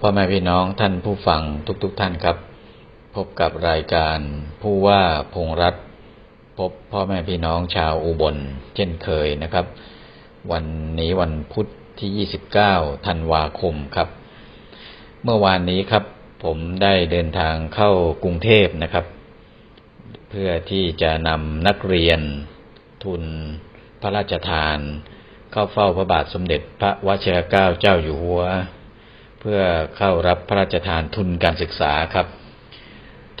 พ่อแม่พี่น้องท่านผู้ฟังทุกๆทท่านครับ พบกับรายการผู้ว่าพงรัฐพบพ่อแม่พี่น้องชาวอุบลเช่นเคยนะครับ วันนี้วันพุธที่ 29ธันวาคมครับ เมื่อวานนี้ครับ ผมได้เดินทางเข้ากรุงเทพนะครับ เพื่อที่จะนำนักเรียนทุนพระราชทาน เข้าเฝ้าพระบาทสมเด็จพระวชิรเกล้าเจ้าอยู่หัว เพื่อเข้ารับพระราชทานทุนการศึกษาครับ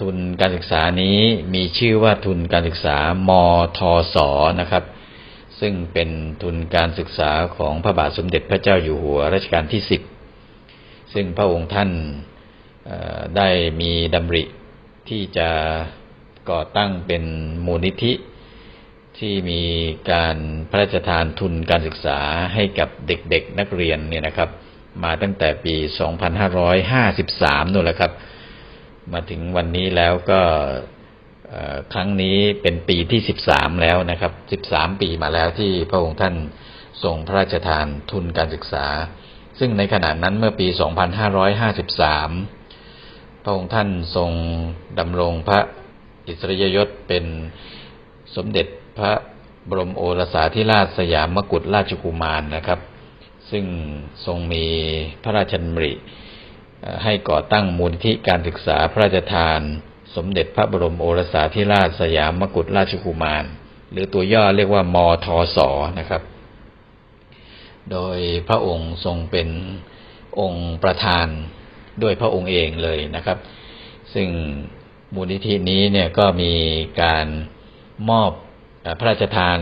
ทุนการศึกษานี้มีชื่อว่าทุนการศึกษามทศนะครับ ซึ่งเป็นทุนการศึกษาของพระบาทสมเด็จพระเจ้าอยู่หัวรัชกาลที่สิบซึ่งพระองค์ท่านได้มีดำริที่จะก่อตั้งเป็นมูลนิธิ ที่มีการพระราชทานทุนการศึกษาให้กับเด็กๆนักเรียนเนี่ยนะครับ มาตั้งแต่ปี 2553นู่นแหละครับ มาถึงวันนี้แล้วก็ครั้งนี้เป็นปีที่ 13 แล้วนะครับ 13 ปีมาแล้วที่พระองค์ท่านทรงพระราชทานทุนการศึกษา ซึ่งในขณะนั้นเมื่อปี 2553 พระองค์ท่านทรงดำรงพระอิสริยยศเป็นสมเด็จพระบรมโอรสาธิราชสยามมกุฎราชกุมารนะครับ ซึ่งทรงมีพระราชดำริให้ก่อตั้งมูลนิธิการศึกษาพระราชทาน สมเด็จพระบรมโอรสาธิราชสยามมกุฎราชกุมาร หรือตัวย่อเรียกว่ามทศนะครับ โดยพระองค์ทรงเป็นองค์ประธานด้วยพระองค์เองเลยนะครับ ซึ่งมูลนิธินี้เนี่ยก็มีการมอบพระราชทาน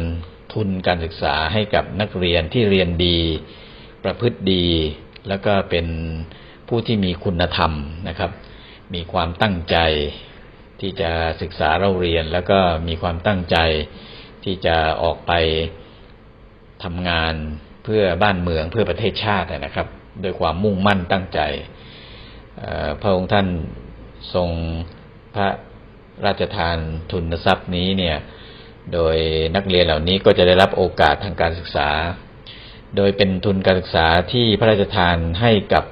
ทุนการศึกษาให้กับนักเรียนที่เรียนดี ประพฤติดี แล้วก็เป็นผู้ที่มีคุณธรรมนะครับ มีความตั้งใจที่จะศึกษาเราเรียน แล้วก็มีความตั้งใจที่จะออกไปทำงานเพื่อบ้านเมืองเพื่อประเทศชาตินะครับโดยความมุ่งมั่นตั้งใจพระองค์ท่านทรงพระราชทานทุนทรัพย์นี้เนี่ย โดยนักเรียนเหล่านี้ก็จะได้รับโอกาสทางการศึกษา โดยเป็นทุนการศึกษาที่พระราชทานให้กับ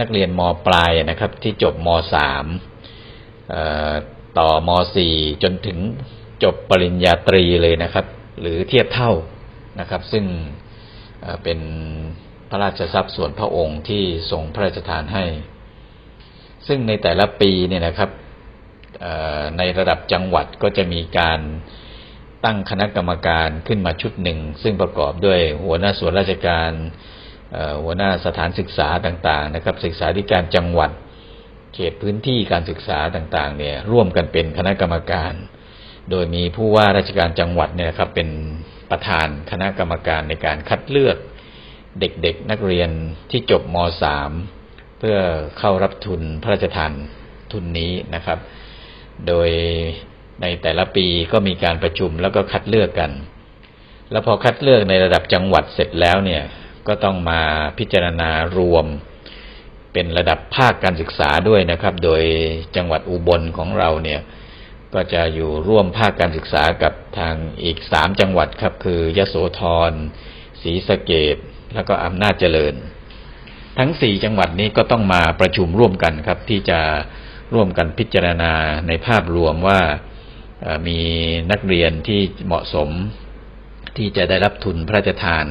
นักเรียนมปลายนะครับ ที่จบมสามต่อมสี่จนถึงจบปริญญาตรีเลยนะครับ หรือเทียบเท่านะครับ ซึ่งเเป็นพระราชทรัพย์ส่วนพระองค์ที่ทรงพระราชทานให้ ซึ่งในแต่ละปีเนี่ยนะครับในระดับจังหวัดก็จะมีการ ตั้งคณะกรรมการขึ้นมาชุดหนึ่ง ซึ่งประกอบด้วยหัวหน้าส่วนราชการเอ่อหัวหน้าสถานศึกษาต่างๆ นะครับ ศึกษาธิการจังหวัด เขตพื้นที่การศึกษาต่างๆ เนี่ยร่วมกันเป็นคณะกรรมการ โดยมีผู้ว่าราชการจังหวัดเนี่ยครับเป็นประธานคณะกรรมการในการคัดเลือกเด็กๆ นักเรียนที่จบม .3 เพื่อเข้ารับทุนพระราชทานทุนนี้นะครับ โดย ในแต่ละปีก็มีการประชุมแล้วก็คัดเลือกกัน แล้วพอคัดเลือกในระดับจังหวัดเสร็จแล้วเนี่ยก็ต้องมาพิจารณารวม เป็นระดับภาคการศึกษาด้วยนะครับ โดยจังหวัดอุบลของเราเนี่ยก็จะอยู่ร่วมภาคการศึกษากับทางอีกสามจังหวัดครับ คือยโสธรศรีสะเกดแล้วก็อำนาจเจริญ ทั้งสี่จังหวัดนี้ก็ต้องมาประชุมร่วมกันครับ ที่จะร่วมกันพิจารณาในภาพรวมว่า มีนักเรียนที่เหมาะสมที่จะได้รับทุนพระราชทาน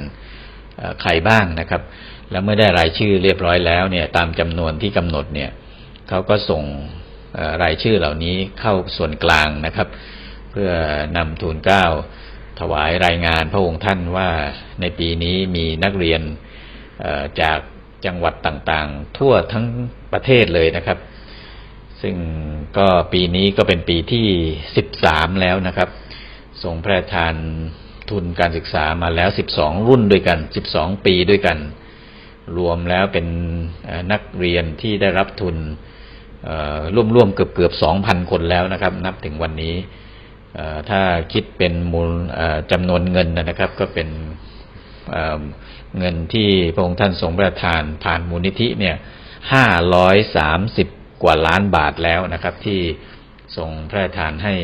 ใครบ้างนะครับ แล้วเมื่อได้รายชื่อเรียบร้อยแล้วเนี่ยตามจำนวนที่กำหนดเนี่ยเขาก็ส่งรายชื่อเหล่านี้เข้าส่วนกลางนะครับ เพื่อนำทูลเกล้าถวายรายงานพระองค์ท่านว่าในปีนี้มีนักเรียนจากจังหวัดต่างๆ ทั่วทั้งประเทศเลยนะครับ ซึ่งก็ปีนี้ก็เป็นปีที่13แล้วนะครับ ส่งพระราชทานทุนการศึกษามาแล้ว12รุ่นด้วยกัน12ปีด้วยกัน รวมแล้วเป็นนักเรียนที่ได้รับทุนเอ่อร่วมๆเกือบๆ2,000คนแล้วนะครับ นับถึงวันนี้ถ้าคิดเป็นมูลจำนวนเงินนะครับ ก็เป็นเเงินที่พระองค์ท่านทรงประทานผ่านมูลนิธิเนี่ย530 กว่าล้านบาทแล้วนะครับ ที่ทรงพระราชทานให้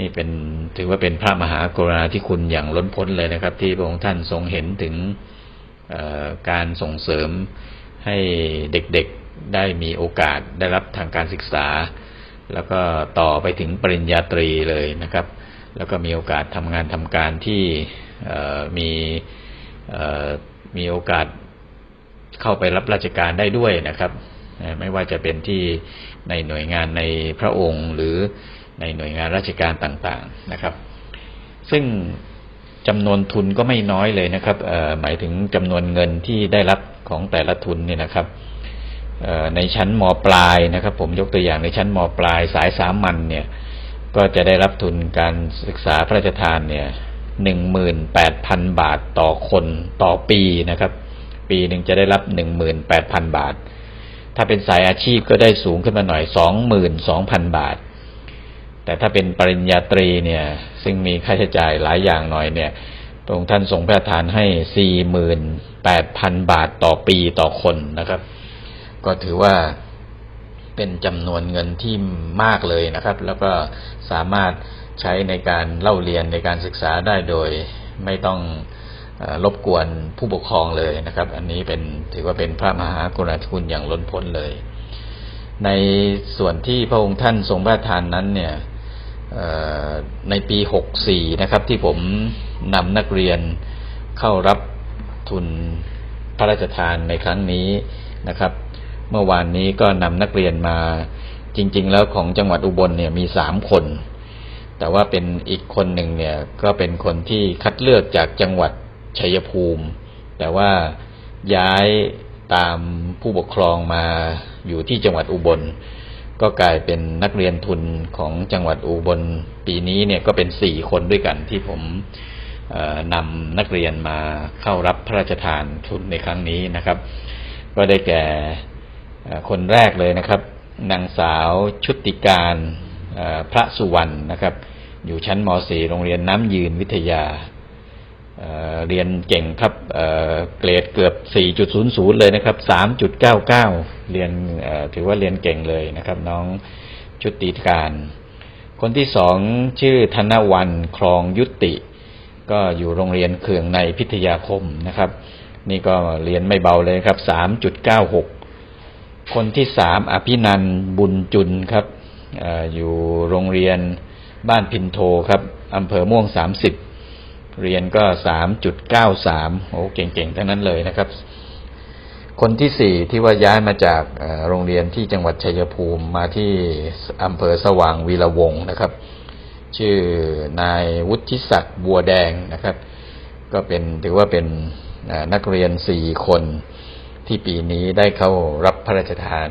นี่เป็นถือว่าเป็นพระมหากรุณาธิคุณอย่างล้นพ้นเลยนะครับ ที่พระองค์ท่านทรงเห็นถึงการส่งเสริมให้เด็กๆได้มีโอกาสได้รับทางการศึกษา แล้วก็ต่อไปถึงปริญญาตรีเลยนะครับ แล้วก็มีโอกาสทำงานทำการที่มีมีโอกาสเข้าไปรับราชการได้ด้วยนะครับ ไม่ว่าจะเป็นที่ในหน่วยงานในพระองค์หรือในหน่วยงานราชการต่างๆนะครับ ซึ่งจำนวนทุนก็ไม่น้อยเลยนะครับหมายถึงจำนวนเงินที่ได้รับของแต่ละทุนเนี่ยนะครับในชั้นมปลายนะครับ ผมยกตัวอย่างในชั้นมปลายสายสามัญเนี่ย ก็จะได้รับทุนการศึกษาพระราชทานเนี่ยหนึ่งหมื่นแปดพันบาทต่อคนต่อปีนะครับ ปีหนึ่งจะได้รับหนึ่งหมื่นแปดพันบาท ถ้าเป็นสายอาชีพก็ได้สูงขึ้นมาหน่อยสองหมื่นสองพันบาท แต่ถ้าเป็นปริญญาตรีเนี่ย ซึ่งมีค่าใช้จ่ายหลายอย่างหน่อยเนี่ยพรงท่านทรงพระราชทานให้สี่หมื่นแปดพันบาทต่อปีต่อคนนะครับ ก็ถือว่าเป็นจำนวนเงินที่มากเลยนะครับ แล้วก็สามารถใช้ในการเล่าเรียนในการศึกษาได้โดยไม่ต้อง รบกวนผู้ปกครองเลยนะครับ อันนี้เป็นถือว่าเป็นพระมหากรุณาธิคุณอย่างล้นพ้นเลย ในส่วนที่พระองค์ท่านทรงพระราชทานนั้นเนี่ยในปี 64 นะครับ ที่ผมนำนักเรียนเข้ารับทุนพระราชทานในครั้งนี้นะครับ เมื่อวานนี้ก็นำนักเรียนมาจริง ๆ แล้วของจังหวัดอุบลเนี่ยมีสามคน แต่ว่าเป็นอีกคนหนึ่งเนี่ยก็เป็นคนที่คัดเลือกจากจังหวัด ชัยภูมิ แต่ว่าย้ายตามผู้ปกครองมาอยู่ที่จังหวัดอุบล ก็กลายเป็นนักเรียนทุนของจังหวัดอุบล ปีนี้เนี่ยก็เป็นสี่คนด้วยกันที่ผมนำนักเรียนมาเข้ารับพระราชทานทุนในครั้งนี้นะครับ ก็ได้แก่คนแรกเลยนะครับ นางสาวชุติการพระสุวรรณนะครับ อยู่ชั้นม .4 โรงเรียนน้ำยืนวิทยา เรียนเก่งครับเกรดเกือบ 4.00 เลยนะครับ 3.99 เรียนถือว่าเรียนเก่งเลยนะครับ น้องชุติการ คนที่สองชื่อธนวันครองยุติ ก็อยู่โรงเรียนเคืองในพิทยาคมนะครับ นี่ก็เรียนไม่เบาเลยครับ 3.96 คนที่สามอภินันบุญจุนครับอออยู่โรงเรียนบ้านพินโทครับอำเภอม่วง 30 เรียนก็3.93โอ้เก่งๆ ทั้งนั้นเลยนะครับ คนที่สี่ที่ว่าย้ายมาจากโรงเรียนที่จังหวัดชัยภูมิมาที่อำเภอสว่างวีระวงนะครับ ชื่อนายวุฒิศักดิ์บัวแดงนะครับ ก็เป็นถือว่าเป็นนักเรียนสี่คนที่ปีนี้ได้เข้ารับพระราชทาน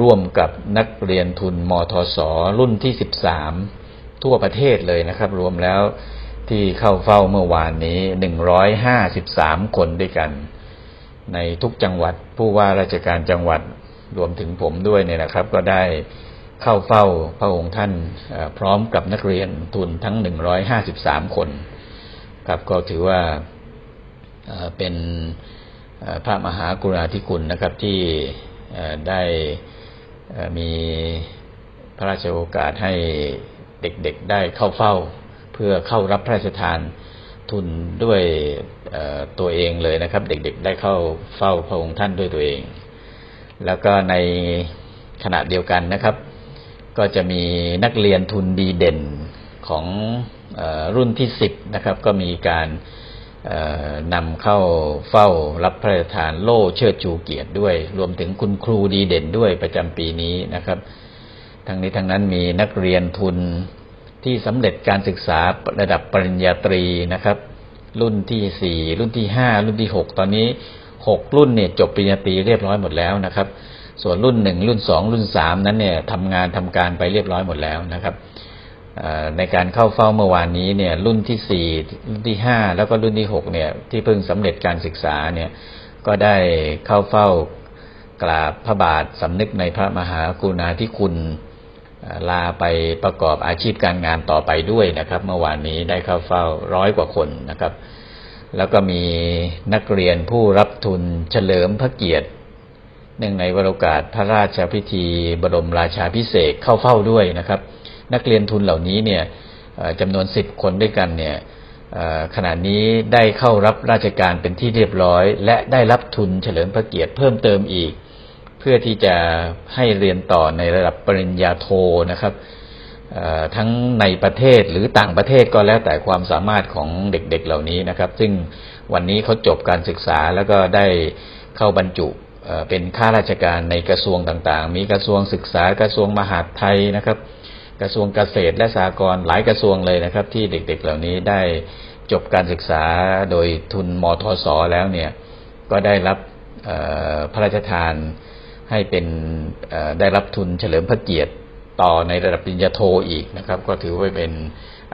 ร่วมกับนักเรียนทุนมทศรุ่นที่สิบสามทั่วประเทศเลยนะครับ รวมแล้ว ที่เข้าเฝ้าเมื่อวานนี้หนึ่งร้อยห้าสิบสามคนด้วยกัน ในทุกจังหวัดผู้ว่าราชการจังหวัดรวมถึงผมด้วยเนี่ยนะครับ ก็ได้เข้าเฝ้าพระองค์ท่านพร้อมกับนักเรียนทุนทั้ง153คนครับก็ถือว่าเป็นพระมหากรุณาธิคุณนะครับที่ได้มีพระราชโอกาสให้เด็กๆได้เข้าเฝ้า พื่อเข้ารับพระราชทานทุนด้วยตัวเองเลยนะครับ เด็กๆ ได้เข้าเฝ้าพระองค์ท่านด้วยตัวเอง แล้วก็ในขณะเดียวกันนะครับ ก็จะมีนักเรียนทุนดีเด่นของอรุ่นที่สิบนะครับ ก็มีการนำเข้าเฝ้ารับพระราชทานโล่เชิดชูเกียรติด้วย รวมถึงคุณครูดีเด่นด้วยประจำปีนี้นะครับ ทั้งนี้ทั้งนั้นมีนักเรียนทุน ที่สำเร็จการศึกษาระดับปริญญาตรีนะครับ รุ่นที่สี่รุ่นที่ห้ารุ่นที่หกตอนนี้หกรุ่นเนี่ยจบปริญญาตรีเรียบร้อยหมดแล้วนะครับ ส่วนรุ่นหนึ่งรุ่นสองรุ่นสามนั้นเนี่ยทำงานทำการไปเรียบร้อยหมดแล้วนะครับในการเข้าเฝ้าเมื่อวานนี้เนี่ยรุ่นที่สี่รุ่นที่ห้าแล้วก็รุ่นที่หกเนี่ยที่เพิ่งสำเร็จการศึกษาเนี่ยก็ได้เข้าเฝ้ากราบพระบาทสำนึกในพระมหากรุณาธิคุณ ลาไปประกอบอาชีพการงานต่อไปด้วยนะครับ เมื่อวานนี้ได้เข้าเฝ้าร้อยกว่าคนนะครับ แล้วก็มีนักเรียนผู้รับทุนเฉลิมพระเกียรติเนื่องในวโรกาสพระราชพิธี บรมราชาพิเศษเข้าเฝ้าด้วยนะครับ นักเรียนทุนเหล่านี้เนี่ยจำนวนสิบคนด้วยกันเนี่ยขณะนี้ได้เข้ารับราชการเป็นที่เรียบร้อย และได้รับทุนเฉลิมพระเกียรติเพิ่มเติมอีก พื่อที่จะให้เรียนต่อในระดับปริญญาโทนะครับทั้งในประเทศหรือต่างประเทศก็แล้วแต่ความสามารถของเด็กๆเหล่านี้นะครับ ซึ่งวันนี้เขาจบการศึกษาแล้วก็ได้เข้าบรรจุเป็นข้าราชการในกระทรวงต่างๆ มีกระทรวงศึกษากระทรวงมหาดไทยนะครับ กระทรวงเกษตรและสหกรณ์หลายกระทรวงเลยนะครับ ที่เด็กๆเหล่านี้ได้จบการศึกษาโดยทุนมทศแล้วเนี่ยก็ได้รับพระราชทาน ให้เป็นได้รับทุนเฉลิมพระเกียรติต่อในระดับปริญญาโทอีกนะครับ ก็ถือว่าเป็น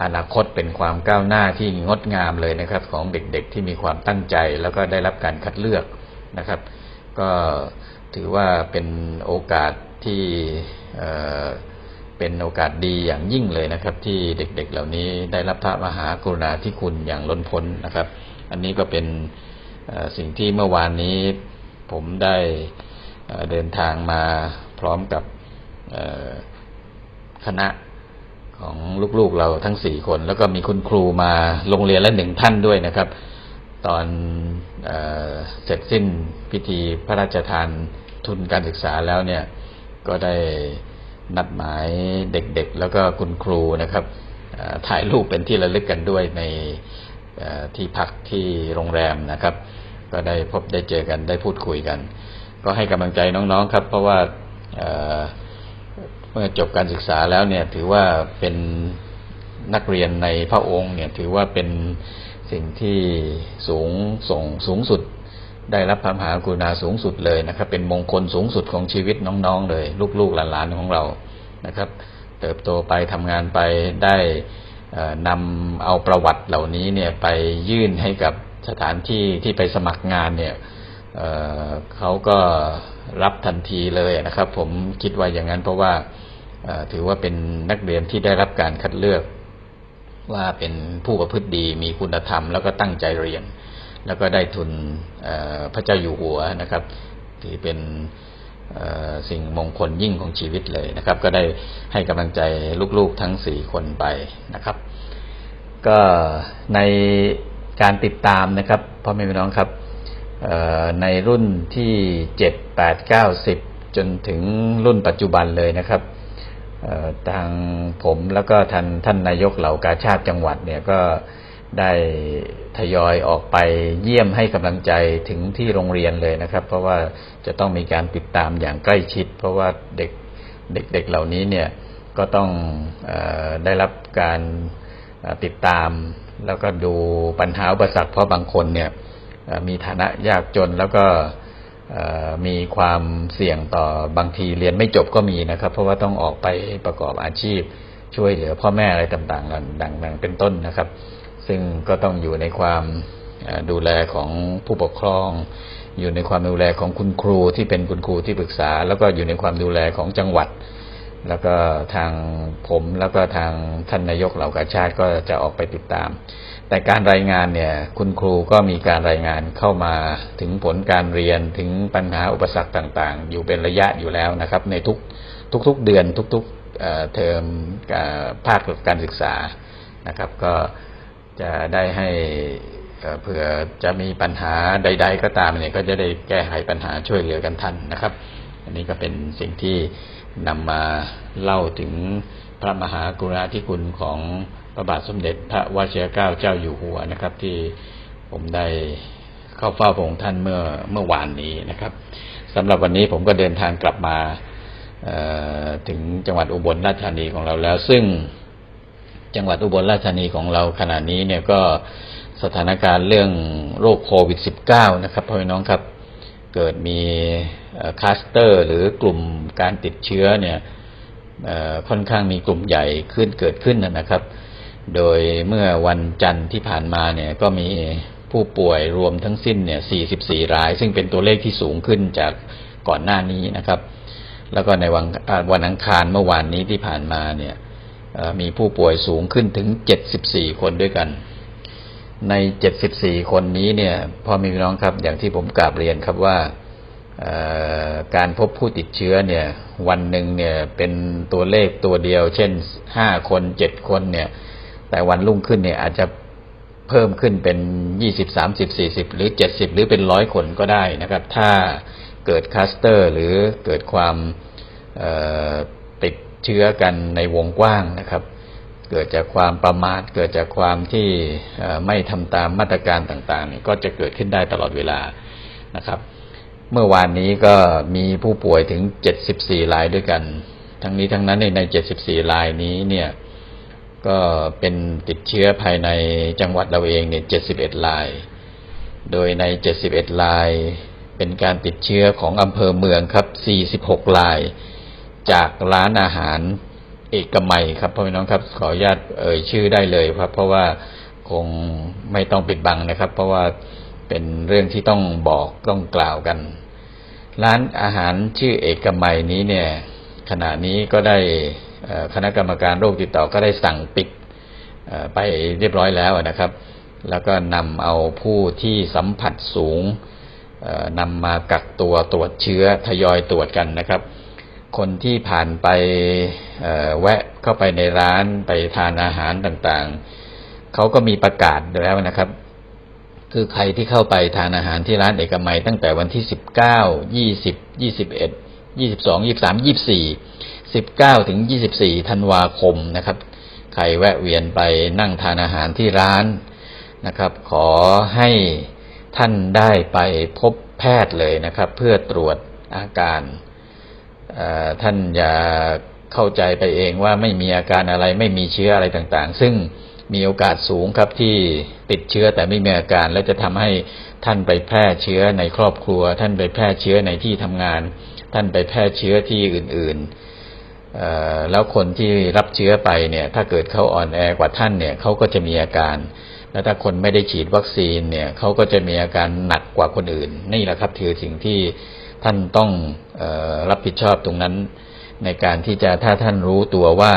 อนาคตเป็นความก้าวหน้าที่งดงามเลยนะครับ ของเด็กๆที่มีความตั้งใจแล้วก็ได้รับการคัดเลือกนะครับ ก็ถือว่าเป็นโอกาสที่เเป็นโอกาสดีอย่างยิ่งเลยนะครับ ที่เด็กๆเหล่านี้ได้รับพระมหากรุณาธิคุณอย่างล้นพ้นนะครับ อันนี้ก็เป็นสิ่งที่เมื่อวานนี้ผมได้ เดินทางมาพร้อมกับคณะของลูกๆเราทั้งสี่คน แล้วก็มีคุณครูมาโรงเรียนละหนึ่งท่านด้วยนะครับ ตอนเออเสร็จสิ้นพิธีพระราชทานทุนการศึกษาแล้วเนี่ย ก็ได้นัดหมายเด็กๆ แล้วก็คุณครูนะครับถ่ายรูปเป็นที่ระลึกกันด้วยในที่พักที่โรงแรมนะครับ ก็ได้พบได้เจอกันได้พูดคุยกัน ก็ให้กำลังใจน้องๆครับ เพราะว่าเมื่อจบการศึกษาแล้วเนี่ย ถือว่าเป็นนักเรียนในพระองค์เนี่ย ถือว่าเป็นสิ่งที่สูงส่งสูงสุด ได้รับพระมหากรุณาสูงสุดเลยนะครับ เป็นมงคลสูงสุดของชีวิตน้องๆ เลย ลูกๆหลานๆของเรานะครับ เติบโตไปทำงานไปได้นำเอาประวัติเหล่านี้เนี่ยไปยื่นให้กับสถานที่ที่ไปสมัครงานเนี่ย เขาก็รับทันทีเลยนะครับ ผมคิดว่าอย่างนั้นเพราะว่าถือว่าเป็นนักเรียนที่ได้รับการคัดเลือก ว่าเป็นผู้ประพฤติดีมีคุณธรรม แล้วก็ตั้งใจเรียน แล้วก็ได้ทุนพระเจ้าอยู่หัวนะครับถือเป็นสิ่งมงคลยิ่งของชีวิตเลยนะครับ ก็ได้ให้กำลังใจลูกๆทั้งสี่คนไปนะครับ ก็ในการติดตามนะครับพ่อแม่พี่น้องครับ ในรุ่นที่เจ็ดแปดเก้าสิบจนถึงรุ่นปัจจุบันเลยนะครับทางผมแล้วก็ท่านท่านนายกเหล่ากาชาติจังหวัดเนี่ยก็ได้ทยอยออกไปเยี่ยมให้กำลังใจถึงที่โรงเรียนเลยนะครับ เพราะว่าจะต้องมีการติดตามอย่างใกล้ชิด เพราะว่าเด็กเด็กๆเหล่านี้เนี่ยก็ต้องอได้รับการติดตาม แล้วก็ดูปัญหาอุปสรรคเพราะบางคนเนี่ย มีฐานะยากจนแล้วก็มีความเสี่ยงต่อบางทีเรียนไม่จบก็มีนะครับ เพราะว่าต้องออกไปประกอบอาชีพ ช่วยเหลือพ่อแม่อะไรต่างๆดังๆเป็นต้นนะครับ ซึ่งก็ต้องอยู่ในความดูแลของผู้ปกครอง อยู่ในความดูแลของคุณครูที่เป็นคุณครูที่ปรึกษา แล้วก็อยู่ในความดูแลของจังหวัด แล้วก็ทางผมแล้วก็ทางท่านนายกเหล่ากาชาติก็จะออกไปติดตาม แต่การรายงานเนี่ย คุณครูก็มีการรายงานเข้ามาถึงผลการเรียนถึงปัญหาอุปสรรคต่างๆ อยู่เป็นระยะอยู่แล้วนะครับ ในทุกทุกๆเดือนทุกๆเเทอมภาคการศึกษานะครับ ก็จะได้ให้เอ่อเผื่อจะมีปัญหาใด ๆ ก็ตามเนี่ยก็จะได้แก้ไขปัญหาช่วยเหลือกันทันนะครับ อันนี้ก็เป็นสิ่งที่ นำมาเล่าถึงพระมหากรุณาธิคุณของพระบาทสมเด็จพระวชิรเกล้าเจ้าอยู่หัวนะครับ ที่ผมได้เข้าเฝ้าพระองค์ท่านเมื่อเมื่อวานนี้นะครับสำหรับวันนี้ผมก็เดินทางกลับมาถึงจังหวัดอุบลราชธานีของเราแล้ว ซึ่งจังหวัดอุบลราชธานีของเราขณะนี้เนี่ยก็สถานการณ์เรื่องโรคโควิด -19 นะครับพ่อพี่น้องครับ เกิดมีคลัสเตอร์ หรือกลุ่มการติดเชื้อเนี่ยค่อนข้างมีกลุ่มใหญ่ขึ้นเกิดขึ้นนะครับ โดยเมื่อวันจันทร์ที่ผ่านมาเนี่ยก็มีผู้ป่วยรวมทั้งสิ้นเนี่ย 44 ราย ซึ่งเป็นตัวเลขที่สูงขึ้นจากก่อนหน้านี้นะครับ แล้วก็ในวันอ่าวันอังคารเมื่อวานนี้ที่ผ่านมาเนี่ยมีผู้ป่วยสูงขึ้นถึง 74 คนด้วยกัน ใน74คนนี้เนี่ยพ่อม่พี่น้องครับอย่างที่ผมกราบเรียนครับว่าการพบผู้ติดเชื้อเนี่ย วันหนึ่งเนี่ยเป็นตัวเลขตัวเดียว เช่น5คน7คนเนี่ย แต่วันรุ่งขึ้นเนี่ยอาจจะเพิ่มขึ้นเป็น20 30 40หรือ70หรือเป็นร้อยคนก็ได้นะครับ ถ้าเกิดคลัสเตอร์ หรือเกิดความติดเชื้อกันในวงกว้างนะครับ เกิดจากความประมาทเกิดจากความที่ไม่ทำตามมาตรการต่างๆ ก็จะเกิดขึ้นได้ตลอดเวลานะครับ เมื่อวานนี้ก็มีผู้ป่วยถึง 74รายด้วยกัน ทั้งนี้ทั้งนั้นใน 74รายนี้เนี่ยก็เป็นติดเชื้อภายในจังหวัดเราเองเนี่ย 71ราย โดยใน 71รายเป็นการติดเชื้อของอำเภอเมืองครับ 46ราย จากร้านอาหาร เอกมัยครับพ่อพี่น้องครับ ขออนุญาตเอ่ยชื่อได้เลยครับ เพราะว่าคงไม่ต้องปิดบังนะครับ เพราะว่าเป็นเรื่องที่ต้องบอกต้องกล่าวกัน ร้านอาหารชื่อเอกมัยนี้เนี่ย ขณะนี้ก็ได้คณะกรรมการโรคติดต่อก็ได้สั่งปิดไปเรียบร้อยแล้วนะครับ แล้วก็นำเอาผู้ที่สัมผัสสูงนำมากักตัวตรวจเชื้อทยอยตรวจกันนะครับ คนที่ผ่านไปแวะเข้าไปในร้านไปทานอาหารต่างๆ เขาก็มีประกาศแล้วนะครับ คือใครที่เข้าไปทานอาหารที่ร้านเอกมัยตั้งแต่วันที่สิบเก้ายี่สิบยี่สิบเอ็ดยี่สิบสองยี่สามยี่สี่สิบเก้าถึงยี่สิบสี่ธันวาคมนะครับ ใครแวะเวียนไปนั่งทานอาหารที่ร้านนะครับ ขอให้ท่านได้ไปพบแพทย์เลยนะครับ เพื่อตรวจอาการ ท่านอย่าเข้าใจไปเองว่าไม่มีอาการอะไรไม่มีเชื้ออะไรต่างๆ ซึ่งมีโอกาสสูงครับที่ติดเชื้อแต่ไม่มีอาการ และจะทำให้ท่านไปแพร่เชื้อในครอบครัว ท่านไปแพร่เชื้อในที่ทำงาน ท่านไปแพร่เชื้อที่อื่นๆแล้วคนที่รับเชื้อไปเนี่ยถ้าเกิดเขาอ่อนแอกว่าท่านเนี่ยเขาก็จะมีอาการ แล้วถ้าคนไม่ได้ฉีดวัคซีนเนี่ยเขาก็จะมีอาการหนักกว่าคนอื่น นี่แหละครับคือสิ่งที่ ท่านต้องออรับผิดชอบตรงนั้น ในการที่จะถ้าท่านรู้ตัวว่า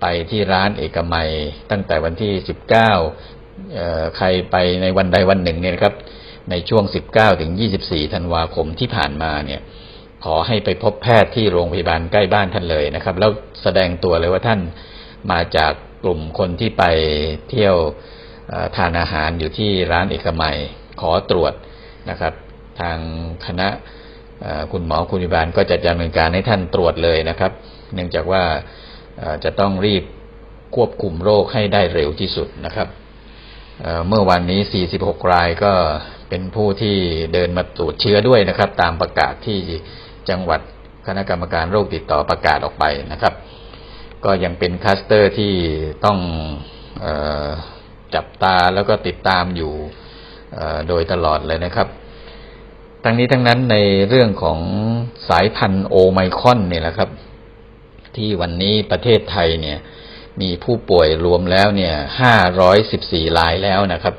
ไปที่ร้านเอกมัยตั้งแต่วันที่ 19เอ่อใครไปในวันใดวันหนึ่งเนี่ยครับ ในช่วง 19 ถึง 24 ธันวาคมที่ผ่านมาเนี่ย ขอให้ไปพบแพทย์ที่โรงพยาบาลใกล้บ้านท่านเลยนะครับ แล้วแสดงตัวเลยว่าท่านมาจากกลุ่มคนที่ไปเที่ยวทานอาหารอยู่ที่ร้านเอกมัย ขอตรวจนะครับ ทางคณะ คุณหมอคุณพยาบาลก็จะดำเนินการให้ท่านตรวจเลยนะครับ เนื่องจากว่าจะต้องรีบควบคุมโรคให้ได้เร็วที่สุดนะครับเมื่อวันนี้ 46 รายก็เป็นผู้ที่เดินมาตรวจเชื้อด้วยนะครับ ตามประกาศที่จังหวัดคณะกรรมการโรคติดต่อประกาศออกไปนะครับ ก็ยังเป็นคลัสเตอร์ที่ต้องออจับตาแล้วก็ติดตามอยู่เออโดยตลอดเลยนะครับ ทั้งนี้ทั้งนั้นในเรื่องของสายพันธุ์โอไมคอนเนี่ยแหละครับ ที่วันนี้ประเทศไทยเนี่ย มีผู้ป่วยรวมแล้วเนี่ย514รายแล้วนะครับ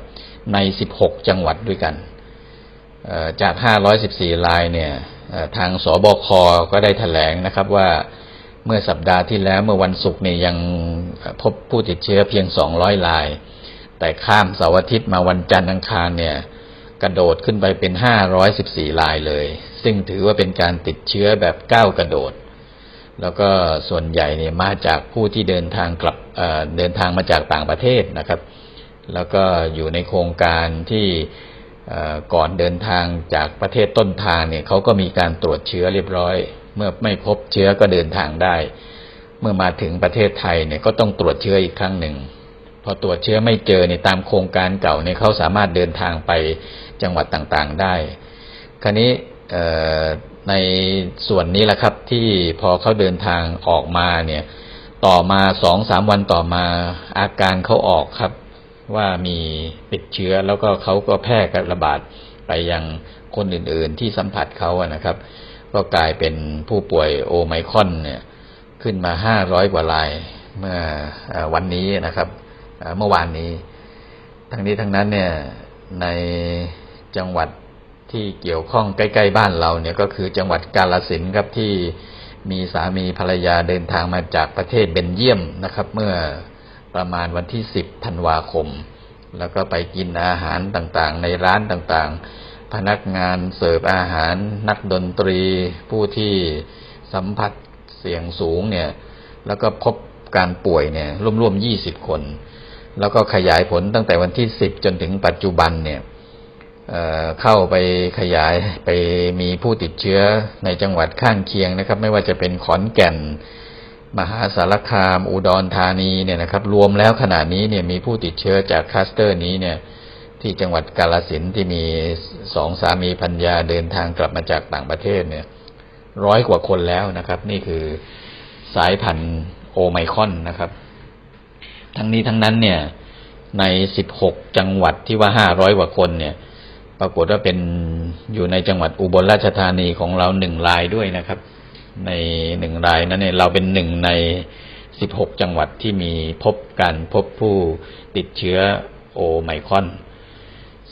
ใน16จังหวัดด้วยกัน จาก514รายเนี่ยเอ่อทางสบคก็ได้แถลงนะครับว่าเมื่อสัปดาห์ที่แล้วเมื่อวันศุกร์เนี่ยยังพบผู้ติดเชื้อเพียง200ราย แต่ข้ามเสาร์อาทิตย์มาวันจันทร์อังคารเนี่ย กระโดดขึ้นไปเป็น 514 รายเลย ซึ่งถือว่าเป็นการติดเชื้อแบบก้าวกระโดด แล้วก็ส่วนใหญ่เนี่ยมาจากผู้ที่เดินทางกลับเเดินทางมาจากต่างประเทศนะครับ แล้วก็อยู่ในโครงการที่ก่อนเดินทางจากประเทศต้นทางเนี่ยเขาก็มีการตรวจเชื้อเรียบร้อย เมื่อไม่พบเชื้อก็เดินทางได้ เมื่อมาถึงประเทศไทยเนี่ยก็ต้องตรวจเชื้ออีกครั้งหนึ่ง อตรวจเชื้อไม่เจอในยตามโครงการเก่าเนี่ยเขาสามารถเดินทางไปจังหวัดต่างๆได้ คราวนี้ในส่วนนี้แหละครับที่พอเขาเดินทางออกมาเนี่ยต่อมาสองสามวันต่อมาอาการเขาออกครับ ว่ามีติดเชื้อแล้วก็เขาก็แพร่กระบาดไปยังคนอื่นๆที่สัมผัสเขาอะนะครับ ก็กลายเป็นผู้ป่วยโอไมคอนเนี่ยขึ้นมาห้าร้อยกว่ารายเมื่อวันนี้นะครับ เมื่อวานนี้ ทั้งนี้ทั้งนั้นเนี่ยในจังหวัดที่เกี่ยวข้องใกล้ ๆ บ้านเราเนี่ยก็คือจังหวัดกาลสินครับที่มีสามีภรรยาเดินทางมาจากประเทศเบนเยียมนะครับ เมื่อประมาณวันที่ 10 ธันวาคม แล้วก็ไปกินอาหารต่างๆ ในร้านต่างๆ พนักงานเสิร์ฟอาหาร นักดนตรี ผู้ที่สัมผัสเสียงสูงเนี่ย แล้วก็พบการป่วยเนี่ยร่วมๆ 20 คน แล้วก็ขยายผลตั้งแต่วันที่10จนถึงปัจจุบันเนี่ยเเข้าไปขยายไปมีผู้ติดเชื้อในจังหวัดข้างเคียงนะครับ ไม่ว่าจะเป็นขอนแก่น มหาสารคาม อุดรธานีเนี่ยนะครับ รวมแล้วขณะนี้เนี่ยมีผู้ติดเชื้อจากคลัสเตอร์นี้เนี่ย ที่จังหวัดกาลสินที่มีสองสามีพัญญาเดินทางกลับมาจากต่างประเทศเนี่ย ร้อยกว่าคนแล้วนะครับ นี่คือสายพันธุ์โอไมคอนนะครับ ทั้งนี้ทั้งนั้นเนี่ย ใน16จังหวัดที่ว่า500กว่าคนเนี่ย ปรากฏว่าเป็นอยู่ในจังหวัดอุบลราชธานีของเราหนึ่งรายด้วยนะครับ ในหนึ่งรายนั้นเนี่ยเราเป็นหนึ่งใน16จังหวัดที่มีพบการพบผู้ติดเชื้อโอไมครอน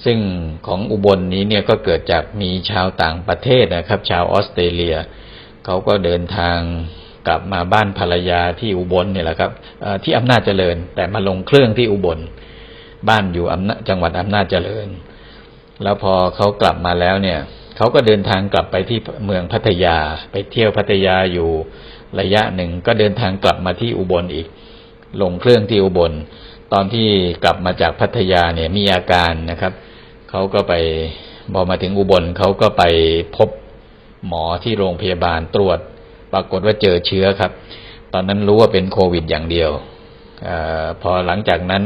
ซึ่งของอุบลนี้เนี่ยก็เกิดจากมีชาวต่างประเทศนะครับ ชาวออสเตรเลีย เขาก็เดินทาง กลับมาบ้านภรรยาที่อุบลเนี่ยแหละครับที่อำนาจเจริญ แต่มาลงเครื่องที่อุบล บ้านอยู่อำนาจจังหวัดอำนาจเจริญ แล้วพอเขากลับมาแล้วเนี่ยเขาก็เดินทางกลับไปที่เมืองพัทยา ไปเที่ยวพัทยาอยู่ระยะหนึ่งก็เดินทางกลับมาที่อุบลอีก ลงเครื่องที่อุบล ตอนที่กลับมาจากพัทยาเนี่ยมีอาการนะครับเขาก็ไปพอมาถึงอุบลเขาก็ไปพบหมอที่โรงพยาบาลตรวจ ปรากฏว่าเจอเชื้อครับ ตอนนั้นรู้ว่าเป็นโควิดอย่างเดียวอาพอหลังจากนั้น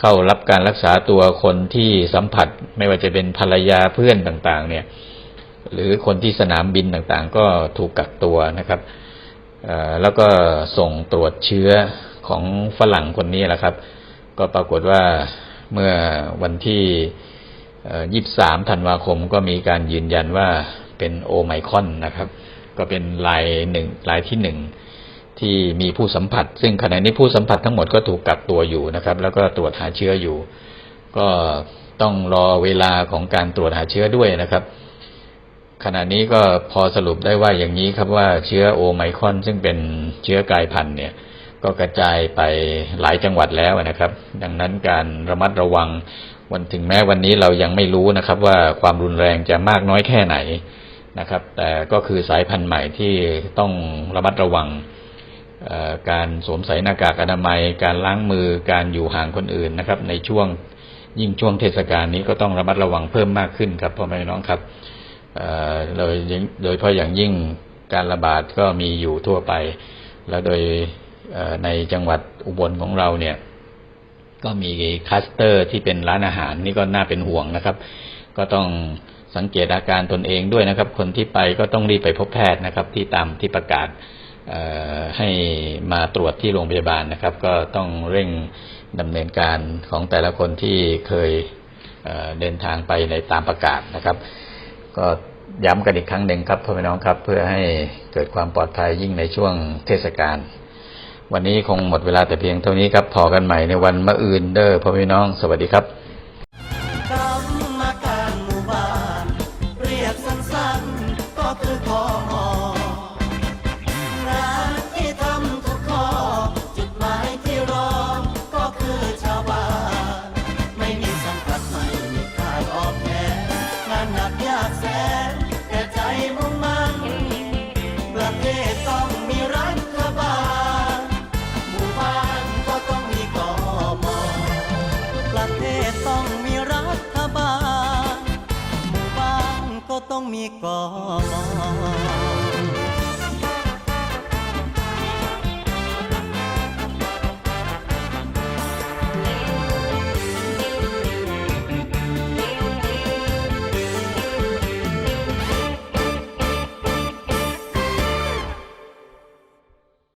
เข้ารับการรักษาตัวคนที่สัมผัสไม่ว่าจะเป็นภรรยาเพื่อนต่างๆ เนี่ย หรือคนที่สนามบินต่างๆ ก็ถูกกักตัวนะครับอ่อแล้วก็ส่งตรวจเชื้อของฝรั่งคนนี้แหละครับ ก็ปรากฏว่าเมื่อวันที่ยี่สามธันวาคมก็มีการยืนยันว่าเป็นโอไมคอนนะครับ ก็เป็นรายหนึ่งรายที่หนึ่งที่มีผู้สัมผัส ซึ่งขณะนี้ผู้สัมผัสทั้งหมดก็ถูกกักตัวอยู่นะครับ แล้วก็ตรวจหาเชื้ออยู่ ก็ต้องรอเวลาของการตรวจหาเชื้อด้วยนะครับ ขณะนี้ก็พอสรุปได้ว่าอย่างนี้ครับว่าเชื้อโอไมครอน ซึ่งเป็นเชื้อกลายพันธุ์เนี่ย ก็กระจายไปหลายจังหวัดแล้วนะครับ ดังนั้นการระมัดระวังวันถึงแม้วันนี้เรายังไม่รู้นะครับ ว่าความรุนแรงจะมากน้อยแค่ไหน นะครับ แต่ก็คือสายพันธุ์ใหม่ที่ต้องระมัดระวังการสวมใส่หน้ากากอนามัย การล้างมือการอยู่ห่างคนอื่นนะครับ ในช่วงยิ่งช่วงเทศกาลนี้ก็ต้องระมัดระวังเพิ่มมากขึ้นครับพ่อแม่น้องครับโดยโดยเฉพาะอย่างยิ่งการระบาดก็มีอยู่ทั่วไป แล้วโดยในจังหวัดอุบลของเราเนี่ย ก็มีคลัสเตอร์ที่เป็นร้านอาหารนี่ก็น่าเป็นห่วงนะครับ ก็ต้อง สังเกตอาการตนเองด้วยนะครับ คนที่ไปก็ต้องรีบไปพบแพทย์นะครับ ที่ตามที่ประกาศให้มาตรวจที่โรงพยาบาลนะครับ ก็ต้องเร่งดำเนินการของแต่ละคนที่เคยเเดินทางไปในตามประกาศนะครับ ก็ย้ำกันอีกครั้งหนึ่งครับพ่อแม่น้องครับ เพื่อให้เกิดความปลอดภัยยิ่งในช่วงเทศกาลวันนี้คงหมดเวลาแต่เพียงเท่านี้ครับพอกันใหม่ในวันมะอื่นเด้อพ่อแม่น้อง สวัสดีครับ ต้องมีกอม